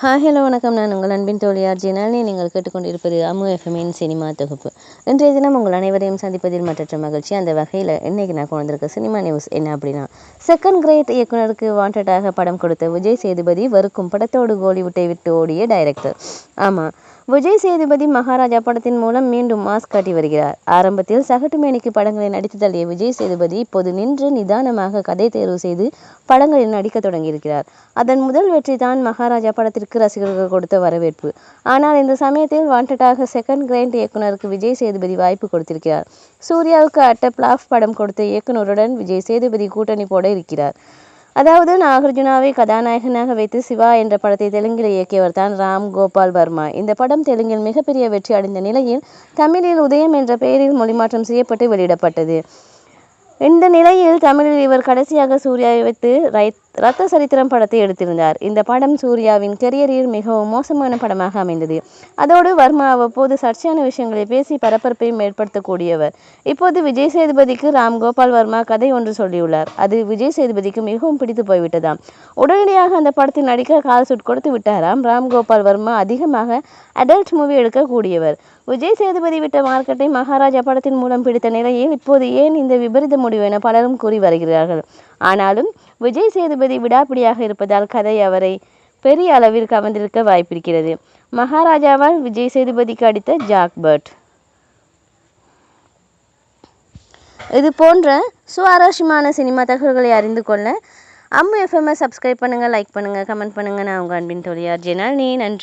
Hi hello வணக்கம். நான் உங்கள் அன்பின் தோழியார் ஜெனாலினி நீங்கள் கேட்டுக்கொண்டிருப்பது அமு எஃப்எம்இன் சினிமா தொகுப்பு. இன்றைய தினம் உங்கள் அனைவரையும் சந்திப்பதில் மற்றற்ற மகிழ்ச்சி. அந்த வகையில் இன்னைக்கு நான் கொண்டு வந்திருக்க சினிமா நியூஸ் என்ன அப்படின்னா செகண்ட் கிரேட் இயக்குனருக்கு வாண்டடாக படம் கொடுத்த விஜய் சேதுபதி வெறுக்கும் படத்தோடு கோலிவுட்டை விட்டு ஓடிய டைரக்டர் ஆமாம் விஜய் சேதுபதி மகாராஜா படத்தின் மூலம் மீண்டும் மாஸ் காட்டி வருகிறார். ஆரம்பத்தில் சகட்டுமேனிக்கு படங்களை நடித்து தள்ளிய விஜய் சேதுபதி இப்போது நின்று நிதானமாக கதை தேர்வு செய்து படங்களில் நடிக்க தொடங்கியிருக்கிறார். அதன் முதல் வெற்றி தான் மகாராஜா படத்திற்கு ரசிகர்கள் கொடுத்த வரவேற்பு. ஆனால் இந்த சமயத்தில் வாண்டடாக செகண்ட் கிரைண்ட் இயக்குனருக்கு விஜய் சேதுபதி வாய்ப்பு கொடுத்திருக்கிறார். சூர்யாவுக்கு அட்ட பிளாஃப் படம் கொடுத்த இயக்குனருடன் விஜய் சேதுபதி கூட்டணி போட இருக்கிறார். அதாவது நாகார்ஜுனாவை கதாநாயகனாக வைத்து சிவா என்ற படத்தை தெலுங்கில் இயக்கியவர் தான் ராம் கோபால் வர்மா. இந்த படம் தெலுங்கில் மிகப்பெரிய வெற்றி அடைந்த நிலையில் தமிழில் உதயம் என்ற பெயரில் மொழிமாற்றம் செய்யப்பட்டு வெளியிடப்பட்டது. இந்த நிலையில் தமிழில் இவர் கடைசியாக சூர்யாவை வைத்து ரைத் ரத்த சரித்திரம் படத்தை எடுத்திருந்தார். இந்த படம் சூர்யாவின் கெரியரில் மிகவும் மோசமான படமாக அமைந்தது. அதோடு வர்மா அவ்வப்போது சர்ச்சையான விஷயங்களை பேசி பரபரப்பையும் ஏற்படுத்தக்கூடியவர் இப்போது விஜய் சேதுபதிக்கு ராம் கோபால் வர்மா கதை ஒன்று சொல்லியுள்ளார். அது விஜய் சேதுபதிக்கு மிகவும் பிடித்து போய்விட்டதாம். உடனடியாக அந்த படத்தில் நடிக்க கால் சுட் கொடுத்து விட்டாராம். ராம் கோபால் வர்மா அதிகமாக அடல்ட் மூவி எடுக்கக்கூடியவர். விஜய் சேதுபதி விட்ட மார்க்கெட்டை மகாராஜா படத்தின் மூலம் பிடித்த நிலையில் இப்போது ஏன் இந்த விபரீத முடிவு என பலரும் கூறி வருகிறார்கள். ஆனாலும் விஜய் சேதுபதி விடாப்பிடியாக இருப்பதால் கதை அவரை பெரிய அளவில் கவர்ந்திருக்க வாய்ப்பிருக்கிறது. மகாராஜாவால் விஜய் சேதுபதிக்கு அடித்த ஜாக்பர்ட் இது போன்ற சுவாரஸ்யமான சினிமா தகவல்களை அறிந்து கொள்ள அம்மு எஃப்எம்ஐ சப்ஸ்கிரைப் பண்ணுங்கள் லைக் பண்ணுங்கள் கமெண்ட் பண்ணுங்கள் நான் உங்கள் அன்பின் தோழியார் ஜெனால் நீ நன்றி.